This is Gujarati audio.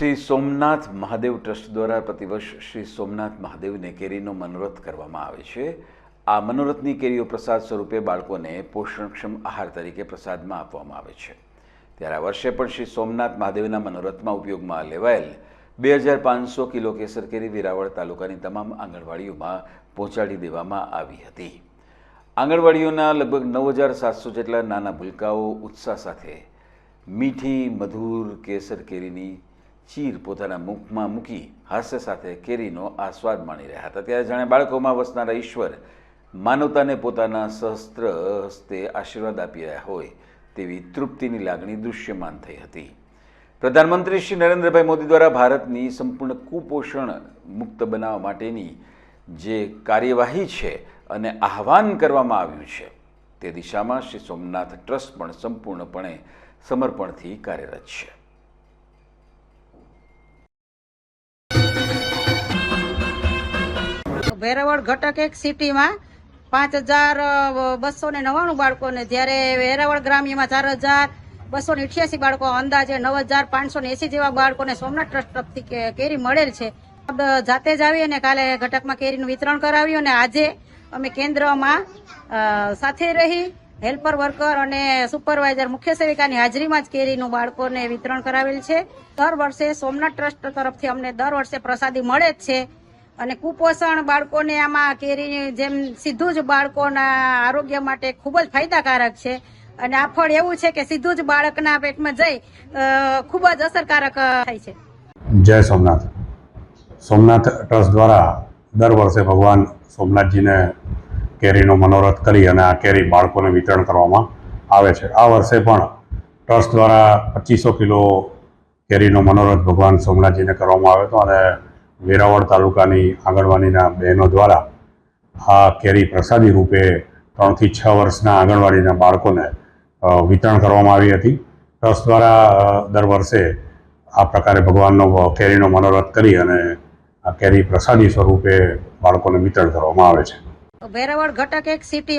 શ્રી સોમનાથ મહાદેવ ટ્રસ્ટ દ્વારા પ્રતિવર્ષ શ્રી સોમનાથ મહાદેવને કેરીનો મનોરથ કરવામાં આવે છે. આ મનોરથની કેરીઓ પ્રસાદ સ્વરૂપે બાળકોને પોષણક્ષમ આહાર તરીકે પ્રસાદમાં આપવામાં આવે છે. ત્યારે આ વર્ષે પણ શ્રી સોમનાથ મહાદેવના મનોરથમાં ઉપયોગમાં લેવાયેલ બે હજાર પાંચસો કિલો કેસર કેરી વેરાવળ તાલુકાની તમામ આંગણવાડીઓમાં પહોંચાડી દેવામાં આવી હતી. આંગણવાડીઓના લગભગ નવ હજાર સાતસો જેટલા નાના ભૂલકાઓ ઉત્સાહ સાથે મીઠી, મધુર કેસર કેરીની ચીર પોતાના મુખમાં મૂકી હાસ્ય સાથે કેરીનો આસ્વાદ માણી રહ્યા હતા. ત્યારે જાણે બાળકોમાં વસનારા ઈશ્વર માનવતાને પોતાના સહસ્ત્ર હસ્તે આશીર્વાદ આપી રહ્યા હોય તેવી તૃપ્તિની લાગણી દૃશ્યમાન થઈ હતી. પ્રધાનમંત્રી શ્રી નરેન્દ્રભાઈ મોદી દ્વારા ભારતની સંપૂર્ણ કુપોષણ મુક્ત બનાવવા માટેની જે કાર્યવાહી છે અને આહ્વાન કરવામાં આવ્યું છે, તે દિશામાં શ્રી સોમનાથ ટ્રસ્ટ પણ સંપૂર્ણપણે સમર્પણથી કાર્યરત છે. વેરાવળ ઘટક એક સિટીમાં પાંચ હજાર બસો ને નવ્વાણું બાળકોને જ્યારે વેરાવળ ગ્રામ્યમાં ચાર હજાર બસો ને અઠ્યાસી બાળકો અંદાજે નવ હજાર પાંચસો ને એસી જેવા બાળકોને સોમનાથ ટ્રસ્ટ તરફથી કેરી મળેલ છે. જાતે જ આવી અને કાલે ઘટકમાં કેરીનું વિતરણ કરાવ્યું અને આજે અમે કેન્દ્રમાં સાથે રહી હેલ્પર વર્કર અને સુપરવાઇઝર મુખ્ય સેવિકાની હાજરીમાં જ કેરીનું બાળકોને વિતરણ કરાવેલ છે. દર વર્ષે સોમનાથ ટ્રસ્ટ તરફથી અમને દર વર્ષે પ્રસાદી મળે જ છે. અને કુપોષણ બાળકોને આમાં કેરી જેમ સીધું જ બાળકોના આરોગ્ય માટે ખૂબ જ ફાયદાકારક છે. અને આ ફળ એવું છે કે સીધું જ બાળકના પેટમાં જઈ ખૂબ જ અસરકારક થાય છે. જય સોમનાથ. સોમનાથ ટ્રસ્ટ દ્વારા દર વર્ષે ભગવાન સોમનાથજીને કેરીનો મનોરથ કરી અને આ કેરી બાળકોને વિતરણ કરવામાં આવે છે. આ વર્ષે પણ ટ્રસ્ટ દ્વારા પચીસો કિલો કેરીનો મનોરથ ભગવાન સોમનાથજીને કરવામાં આવ્યો હતો અને વેરાવળ તાલુકાની આંગણવાડીના બહેનો દ્વારા આ કેરી પ્રસાદી રૂપે ત્રણથી છ વર્ષના આંગણવાડીના બાળકોને વિતરણ કરવામાં આવી હતી. ટ્રસ્ટ દ્વારા દર વર્ષે આ પ્રકારે ભગવાનનો કેરીનો મનોરથ કરી અને આ કેરી પ્રસાદી સ્વરૂપે બાળકોને વિતરણ કરવામાં આવે છે. વેરાવળ ઘટક એક સિટી